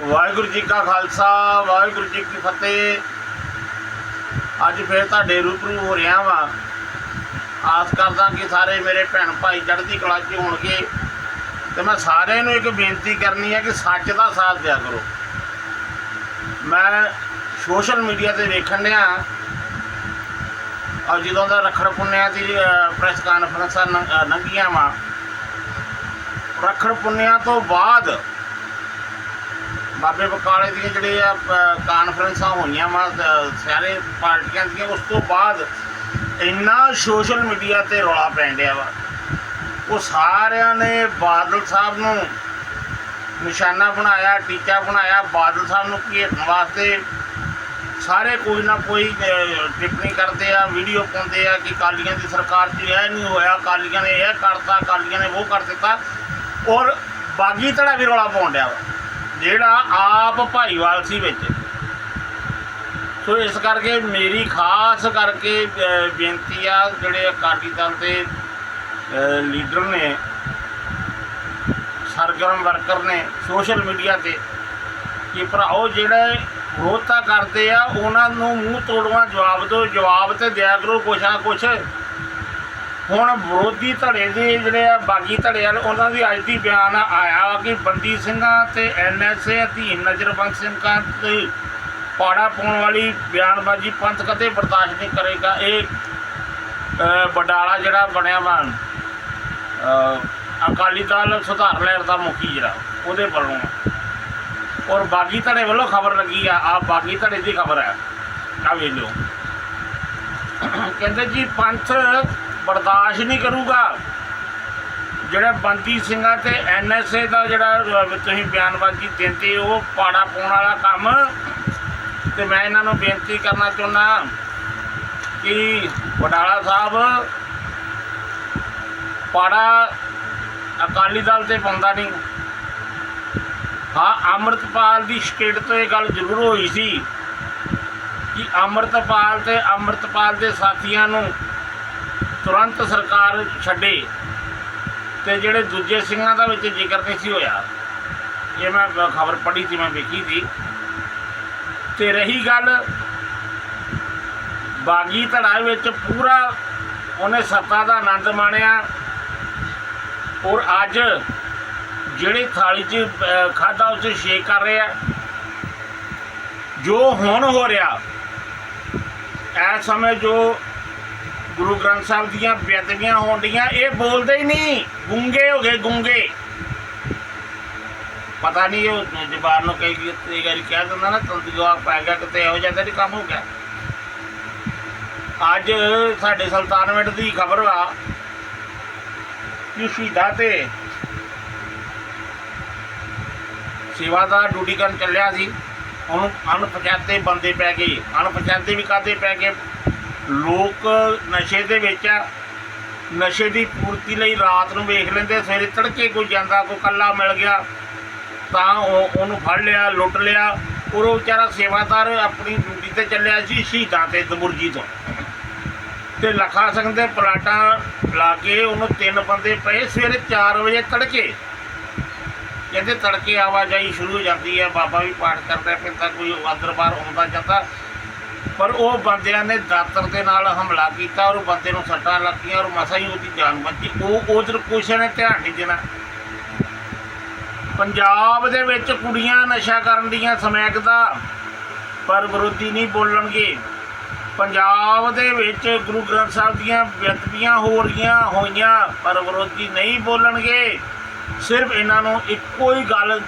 ਵਾਹਿਗੁਰੂ ਜੀ ਕਾ ਖਾਲਸਾ ਵਾਹਿਗੁਰੂ ਜੀ ਕੀ ਫਤਿਹ। ਅੱਜ ਫੇਰ ਤੁਹਾਡੇ ਰੂਬਰੂ ਹੋ ਰਿਹਾ ਵਾਂ। ਆਸ ਕਰਦਾ ਕਿ ਸਾਰੇ ਮੇਰੇ ਭੈਣ ਭਾਈ ਚੜ੍ਹਦੀ ਕਲਾ 'ਚ ਹੋਣਗੇ। ਤੇ ਮੈਂ ਸਾਰਿਆਂ ਨੂੰ ਇੱਕ ਬੇਨਤੀ ਕਰਨੀ ਹੈ ਕਿ ਸੱਚ ਦਾ ਸਾਥ ਦਿਆ ਕਰੋ। ਮੈਂ ਸੋਸ਼ਲ ਮੀਡੀਆ ਤੇ ਵੇਖਣ ਡਿਆ। ਔਰ ਜਦੋਂ ਦਾ ਰੱਖੜ ਪੁੰਨਿਆ ਦੀ ਪ੍ਰੈਸ ਕਾਨਫਰੰਸਾਂ ਲੰਘ- ਅ, ਲੰਘੀਆਂ ਵਾ। ਰੱਖੜ ਪੁੰਨਿਆ ਤੋਂ ਬਾਅਦ ਬਾਬੇ ਬਕਾਲੇ ਦੀਆਂ ਜਿਹੜੇ ਆ ਕਾਨਫਰੰਸਾਂ ਹੋਈਆਂ ਵਾ ਸਾਰੇ ਪਾਰਟੀਆਂ ਦੀਆਂ, ਉਸ ਤੋਂ ਬਾਅਦ ਇੰਨਾ ਸੋਸ਼ਲ ਮੀਡੀਆ ਤੇ ਰੌਲਾ ਪੈਣ ਡਿਆ ਵਾ। ਉਹ ਸਾਰਿਆਂ ਨੇ ਬਾਦਲ ਸਾਹਿਬ ਨੂੰ ਨਿਸ਼ਾਨਾ ਬਣਾਇਆ, ਟੀਚਾ ਬਣਾਇਆ, ਬਾਦਲ ਸਾਹਿਬ ਨੂੰ ਘੇਰਨ ਵਾਸਤੇ ਸਾਰੇ ਕੋਈ ਨਾ ਕੋਈ ਟਿੱਪਣੀ ਕਰਦੇ ਆ ਵੀਡੀਓ ਪਾਉਂਦੇ ਆ ਕਿ ਕਾਲੀਆਂ ਦੀ ਸਰਕਾਰ 'ਚ ਇਹ ਨਹੀਂ ਹੋਇਆ ਕਾਲੀਆਂ ਨੇ ਇਹ ਕਰਤਾ ਕਾਲੀਆਂ ਨੇ ਉਹ ਕਰ ਦਿੱਤਾ। ਔਰ ਬਾਗੀ ਧੜਾ ਵੀ ਰੌਲਾ ਪਾਉਣ ਡਿਆ ਵਾ। ਜਿਹੜਾ ਆਪ ਭਾਈਵਾਲ ਸੀ ਵਿੱਚ ਸੋ ਇਸ ਕਰਕੇ ਮੇਰੀ ਖਾਸ ਕਰਕੇ ਬੇਨਤੀ ਆ ਜਿਹੜੇ ਅਕਾਲੀ ਦਲ ਦੇ ਲੀਡਰ ਨੇ, ਸਰਗਰਮ ਵਰਕਰ ਨੇ ਸੋਸ਼ਲ ਮੀਡੀਆ ਤੇ, ਕਿ ਭਰਾਓ ਜਿਹੜੇ ਵਿਰੋਧਤਾ ਕਰਦੇ ਆ, ਉਹਨਾਂ ਨੂੰ ਮੂੰਹ ਤੋੜਵਾ, ਜਵਾਬ ਦਿਓ ਜਵਾਬ ਤੇ ਦਿਆ ਕਰੋ ਕੁਛ ਨਾ ਕੁਛ। ਹੁਣ ਵਿਰੋਧੀ ਧੜੇ ਦੇ ਜਿਹੜੇ ਆ ਬਾਗੀ ਧੜੇ ਵਾਲੇ ਉਹਨਾਂ ਦੀ ਅੱਜ ਦੀ ਬਿਆਨ ਆਇਆ ਵਾ ਕਿ ਬੰਦੀ ਸਿੰਘਾਂ ਤੇ ਐਨਐਸਏ ਅਧੀਨ ਨਜ਼ਰਬੰਦ ਸਿੰਘਾਂ ਤੇ ਪਾੜਾ ਪਾਉਣ ਵਾਲੀ ਬਿਆਨਬਾਜ਼ੀ ਪੰਥ ਕਦੇ ਬਰਦਾਸ਼ਤ ਨਹੀਂ ਕਰੇਗਾ। ਇਹ ਅ, ਬਡਾਲਾ ਜਿਹੜਾ ਬਣਿਆ ਵਾ ਅਕਾਲੀ ਦਲ ਸੁਧਾਰ ਲਹਿਰ ਦਾ ਮੁਖੀ ਜਿਹੜਾ ਉਹਦੇ ਵੱਲੋਂ। ਔਰ ਬਾਗੀ ਧੜੇ ਵੱਲੋਂ ਖਬਰ ਲੱਗੀ ਆ ਆ ਬਾਗੀ ਧੜੇ ਦੀ ਖਬਰ ਹੈ। ਆ ਵੇਖ ਲਓ। ਕਹਿੰਦੇ ਜੀ ਪੰਥ ਬਰਦਾਸ਼ਤ ਨਹੀਂ ਕਰੂਗਾ। ਜਿਹੜਾ ਬੰਦੀ ਸਿੰਘਾਂ ਤੇ ਐਨਐਸਏ ਦਾ ਜਿਹੜਾ ਤੁਸੀਂ ਬਿਆਨਬਾਜ਼ੀ ਦਿੰਦੇ ਉਹ ਪਾੜਾ ਪਾਉਣ ਵਾਲਾ ਕੰਮ, ਤੇ ਮੈਂ ਇਹਨਾਂ ਨੂੰ ਬੇਨਤੀ ਕਰਨਾ ਚਾਹੁੰਦਾ ਕਿ ਵਡਾਲਾ ਸਾਹਿਬ, ਪਾੜਾ ਅਕਾਲੀ ਦਲ ਤੇ ਪਾਉਂਦਾ ਨਹੀਂ। ਹਾਂ, ਅੰਮ੍ਰਿਤਪਾਲ ਦੀ ਸਟੇਟ ਤੋਂ ਇਹ ਗੱਲ ਜ਼ਰੂਰ ਹੋਈ ਸੀ ਕਿ ਅੰਮ੍ਰਿਤਪਾਲ ਤੇ ਅੰਮ੍ਰਿਤਪਾਲ ਦੇ ਸਾਥੀਆਂ ਨੂੰ ਤੁਰੰਤ ਸਰਕਾਰ ਛੱਡੇ ਤੇ ਜਿਹੜੇ ਦੂਜੇ ਸਿੰਘਾਂ ਦਾ ਵਿੱਚ ਜ਼ਿਕਰ ਨਹੀਂ ਸੀ ਹੋਇਆ, ਇਹ ਮੈਂ ਖਬਰ ਪੜ੍ਹੀ ਸੀ, ਮੈਂ ਵੇਖੀ ਸੀ। ਤੇ ਰਹੀ ਗੱਲ ਬਾਗੀ ਧੜਾ ਵਿੱਚ ਪੂਰਾ ਉਹਨੇ ਸੱਤਾ ਦਾ ਆਨੰਦ ਮਾਣਿਆ ਔਰ ਅੱਜ ਜਿਹੜੇ ਥਾਲੀ 'ਚ ਖਾਦਾ ਉਸ 'ਚ ਸ਼ੇਕ ਕਰ ਰਿਹਾ ਜੋ ਹੁਣ ਹੋ ਰਿਹਾ ਇਸ ਸਮੇਂ ਜੋ ਗੁਰੂ ਗ੍ਰੰਥ ਸਾਹਿਬ ਦੀਆਂ ਬੇਅਦਬੀਆਂ ਹੋਣ ਡੀਆਂ, ਇਹ ਬੋਲਦੇ ਹੀ ਨਹੀਂ। ਗੁੰਗੇ ਹੋ ਗਏ, ਗੁੰਗੇ। ਪਤਾ ਨਹੀਂ ਉਹ ਜ਼ਬਾਨ ਨੂੰ ਕਈ ਕਈ ਵਾਰੀ ਕਹਿ ਦਿੰਦਾ ਨਾ, ਤੰਦੀ ਪੈ ਗਿਆ, ਕਿਤੇ ਇਹੋ ਜਿਹਾ ਨਹੀਂ ਕੰਮ ਹੋ ਗਿਆ। ਅੱਜ ਸਾਡੇ ਸੁਲਤਾਨਵਿੰਡ ਦੀ ਖਬਰ ਆ ਕਿ ਸ਼ਹੀਦਾਂ ਤੇ ਸੇਵਾਦਾਰ ਡਿਊਟੀ ਕਰਨ ਚੱਲਿਆ ਸੀ। ਉਹਨੂੰ ਅਣਪਛਾਤੇ ਬੰਦੇ ਪੈ ਗਏ। ਅਣਪਛਾਤੇ ਵੀ ਕਾਦੇ ਪੈ ਗਏ? ਲੋਕ ਨਸ਼ੇ ਦੇ ਵਿੱਚ ਆ। ਨਸ਼ੇ ਦੀ ਪੂਰਤੀ ਲਈ ਰਾਤ ਨੂੰ ਵੇਖ ਲੈਂਦੇ ਸਵੇਰੇ ਤੜਕੇ ਕੋਈ ਜਾਂਦਾ, ਕੋਈ ਕੱਲਾ ਮਿਲ ਗਿਆ, ਤਾਂ ਉਹ ਉਹਨੂੰ ਫੜ ਲਿਆ, ਲੁੱਟ ਲਿਆ। ਉਹ ਵਿਚਾਰਾ ਸੇਵਾਦਾਰ ਆਪਣੀ ਡਿਊਟੀ ਤੇ ਚੱਲਿਆ ਸੀ, ਸ਼ਹੀਦਾਂ ਤੇ ਦਬੁਰਜੀ ਤੋਂ। ਤੇ ਲਖਾ ਸਿੰਘ ਦੇ ਪਲਾਟਾਂ ਲਾ ਕੇ ਉਹਨੂੰ ਤਿੰਨ ਬੰਦੇ ਪਏ ਸਵੇਰੇ 4 ਵਜੇ ਤੜਕੇ। ਕਹਿੰਦੇ ਤੜਕੇ ਆਵਾਜਾਈ ਸ਼ੁਰੂ ਹੋ ਜਾਂਦੀ ਹੈ ਬਾਬਾ ਵੀ ਪਾਠ ਕਰਦਾ, ਫਿਰ ਤਾਂ ਕੋਈ ਅੰਦਰ ਬਾਹਰ ਆਉਂਦਾ ਜਾਂਦਾ। ਪਰ ਉਹ ਬੰਦਿਆਂ ਨੇ ਦਾਤਰ ਦੇ ਨਾਲ ਹਮਲਾ ਕੀਤਾ ਔਰ ਬੰਦੇ ਨੂੰ ਸੱਟਾਂ ਲੱਗੀਆਂ ਔਰ ਮਸਾ ਹੀ ਉਹਦੀ ਜਾਨ ਬਚੀ। ਉਹ ਉਧਰ ਕੁਛ ਨੇ ਧਿਆਨ ਨਹੀਂ ਦੇਣਾ। ਪੰਜਾਬ ਦੇ ਵਿੱਚ ਕੁੜੀਆਂ ਨਸ਼ਾ ਕਰਨ ਦੀਆਂ ਸਮੈਕਦਾ ਪਰ ਵਿਰੋਧੀ ਨਹੀਂ ਬੋਲਣਗੇ। ਪੰਜਾਬ ਦੇ ਵਿੱਚ ਗੁਰੂ ਗ੍ਰੰਥ ਸਾਹਿਬ ਦੀਆਂ ਬੇਅਦਬੀਆਂ ਹੋ ਰਹੀਆਂ ਹੋਈਆਂ, ਪਰ ਵਿਰੋਧੀ ਨਹੀਂ ਬੋਲਣਗੇ। ਸਿਰਫ ਇਹਨਾਂ ਨੂੰ ਇੱਕੋ ਹੀ ਗੱਲ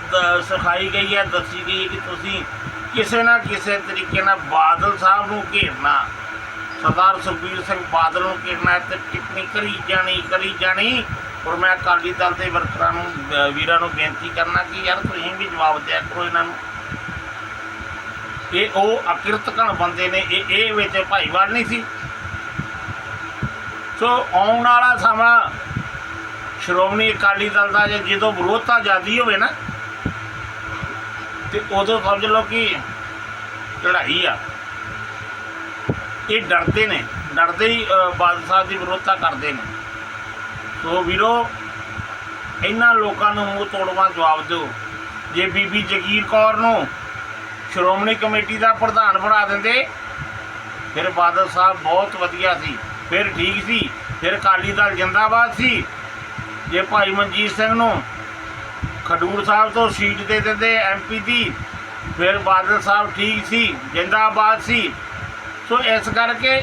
ਸਿਖਾਈ ਗਈ ਹੈ, ਦੱਸੀ ਗਈ ਕਿ ਤੁਸੀਂ ਕਿਸੇ ਨਾ ਕਿਸੇ ਤਰੀਕੇ ਨਾਲ ਬਾਦਲ ਸਾਹਿਬ ਨੂੰ ਘੇਰਨਾ, ਸਰਦਾਰ ਸੁਖਬੀਰ ਸਿੰਘ ਬਾਦਲ ਨੂੰ ਘੇਰਨਾ ਹੈ ਤੇ ਟਿੱਪਣੀ ਕਰੀ ਜਾਣੀ ਕਰੀ ਜਾਣੀ, ਔਰ ਮੈਂ ਅਕਾਲੀ ਦਲ ਦੇ ਵਰਕਰਾਂ ਨੂੰ ਵੀਰਾਂ ਨੂੰ ਬੇਨਤੀ ਕਰਨਾ ਕਿ ਯਾਰ ਤੁਸੀਂ ਵੀ ਜਵਾਬ ਦਿਆ ਕਰੋ ਇਹਨਾਂ ਨੂੰ। ਇਹ ਉਹ ਅਕਿਰਤਕਣ ਬੰਦੇ ਨੇ, ਇਹ ਇਹ ਵਿੱਚ ਭਾਈਵਾਲ ਨਹੀਂ ਸੀ। ਸੋ ਆਉਣ ਵਾਲਾ ਸਮਾਂ ਸ਼੍ਰੋਮਣੀ ਅਕਾਲੀ ਦਲ ਦਾ ਜੇ ਜਦੋਂ ਵਿਰੋਧਤਾ ਜ਼ਿਆਦੀ ਹੋਵੇ ਨਾ ਤੇ ਉਦੋਂ ਸਮਝ ਲਓ ਕਿ ਚੜ੍ਹਾਈ ਆ। ਇਹ ਡਰਦੇ ਨੇ, ਡਰਦੇ ਹੀ ਬਾਦਲ ਸਾਹਿਬ ਦੀ ਵਿਰੋਧਤਾ ਕਰਦੇ ਨੇ। ਸੋ ਵੀਰੋ, ਇਹਨਾਂ ਲੋਕਾਂ ਨੂੰ ਮੂੰਹ ਤੋੜਵਾ ਜਵਾਬ ਦਿਓ। ਜੇ ਬੀਬੀ ਜਗੀਰ ਕੌਰ ਨੂੰ ਸ਼੍ਰੋਮਣੀ ਕਮੇਟੀ ਦਾ ਪ੍ਰਧਾਨ ਬਣਾ ਦਿੰਦੇ, ਫਿਰ ਬਾਦਲ ਸਾਹਿਬ ਬਹੁਤ ਵਧੀਆ ਸੀ। ਫਿਰ ਠੀਕ ਸੀ, ਫਿਰ ਅਕਾਲੀ ਦਲ ਜਿੰਦਾਬਾਦ ਸੀ। ਜੇ ਭਾਈ ਮਨਜੀਤ ਸਿੰਘ ਨੂੰ ਖਡੂਰ ਸਾਹਿਬ ਤੋਂ ਸੀਟ ਦੇ ਦਿੰਦੇ ਐਮਪੀ ਦੀ। ਫਿਰ ਬਾਦਲ ਸਾਹਿਬ ਠੀਕ ਸੀ, ਜਿੰਦਾਬਾਦ ਸੀ। ਸੋ ਇਸ ਕਰਕੇ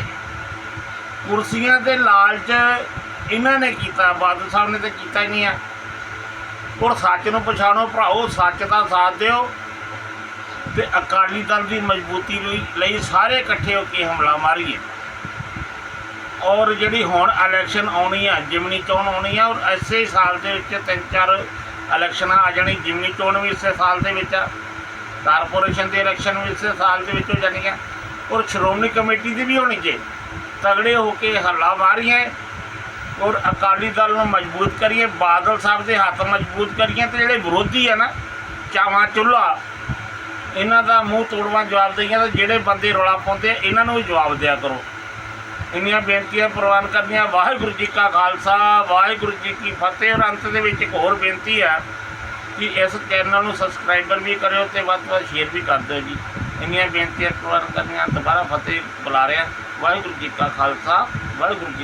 ਕੁਰਸੀਆਂ ਦੇ ਲਾਲਚ ਇਹਨਾਂ ਨੇ ਕੀਤਾ, ਬਾਦਲ ਸਾਹਿਬ ਨੇ ਤਾਂ ਕੀਤਾ ਹੀ ਨਹੀਂ ਆ। ਔਰ ਸੱਚ ਨੂੰ ਪਛਾਣੋ ਭਰਾਓ ਸੱਚ ਦਾ ਸਾਥ ਦਿਓ ਤੇ ਅਕਾਲੀ ਦਲ ਦੀ ਮਜ਼ਬੂਤੀ ਲਈ ਲਈ ਸਾਰੇ ਇਕੱਠੇ ਹੋ ਕੇ ਹਮਲਾ ਮਾਰੀਏ। ਔਰ ਜਿਹੜੀ ਹੁਣ ਇਲੈਕਸ਼ਨ ਆਉਣੀ ਆ, ਜਿਮਨੀ ਚੋਣ ਆਉਣੀ ਆ, ਔਰ ਐਸੇ ਸਾਲ ਦੇ ਵਿੱਚ ਤਿੰਨ ਚਾਰ ਇਲੈਕਸ਼ਨਾਂ ਆ ਜਾਣੀ ਜਿਮਨੀ ਚੋਣ ਵੀ ਇਸੇ ਸਾਲ ਦੇ ਵਿੱਚ ਆ ਕਾਰਪੋਰੇਸ਼ਨ ਦੇ ਇਲੈਕਸ਼ਨ ਵੀ ਇਸੇ ਸਾਲ ਦੇ ਵਿੱਚ ਹੋ ਜਾਣੀਆਂ ਔਰ ਸ਼੍ਰੋਮਣੀ ਕਮੇਟੀ ਦੀ ਵੀ ਹੋਣੀ ਜੇ ਤਗੜੇ ਹੋ ਕੇ ਹੱਲਾ ਮਾਰੀਏ ਔਰ ਅਕਾਲੀ ਦਲ ਨੂੰ ਮਜ਼ਬੂਤ ਕਰੀਏ ਬਾਦਲ ਸਾਹਿਬ ਦੇ ਹੱਥ ਮਜ਼ਬੂਤ ਕਰੀਏ ਤੇ ਜਿਹੜੇ ਵਿਰੋਧੀ ਆ ਨਾ ਚਾਵਾਂ ਚੁੱਲ੍ਹਾ ਇਹਨਾਂ ਦਾ ਮੂੰਹ ਤੋੜਵਾ ਜਵਾਬ ਦਈਆਂ ਤੇ ਜਿਹੜੇ ਬੰਦੇ ਰੌਲਾ ਪਾਉਂਦੇ ਆ, ਇਹਨਾਂ ਨੂੰ ਵੀ ਜਵਾਬ ਦਿਆ ਕਰੋ। ਇੰਨੀਆਂ ਬੇਨਤੀਆਂ ਪ੍ਰਵਾਨ ਕਰਨੀਆਂ। ਵਾਹਿਗੁਰੂ ਜੀ ਕਾ ਖਾਲਸਾ, ਵਾਹਿਗੁਰੂ ਜੀ ਕੀ ਫਤਿਹ। ਔਰ ਅੰਤ ਦੇ ਵਿੱਚ ਇੱਕ ਹੋਰ ਬੇਨਤੀ ਹੈ ਕਿ ਇਸ ਚੈਨਲ ਨੂੰ ਸਬਸਕ੍ਰਾਈਬਰ ਵੀ ਕਰਿਓ ਤੇ ਵੱਧ ਤੋਂ ਵੱਧ ਸ਼ੇਅਰ ਵੀ ਕਰ ਦਿਓ ਜੀ। ਇੰਨੀਆਂ ਬੇਨਤੀਆਂ ਪ੍ਰਵਾਨ ਕਰਨੀਆਂ। ਦੁਬਾਰਾ ਫਤਿਹ ਬੁਲਾ ਰਿਹਾ। ਵਾਹਿਗੁਰੂ ਜੀ ਕਾ ਖਾਲਸਾ, ਵਾਹਿਗੁਰੂ ਜੀ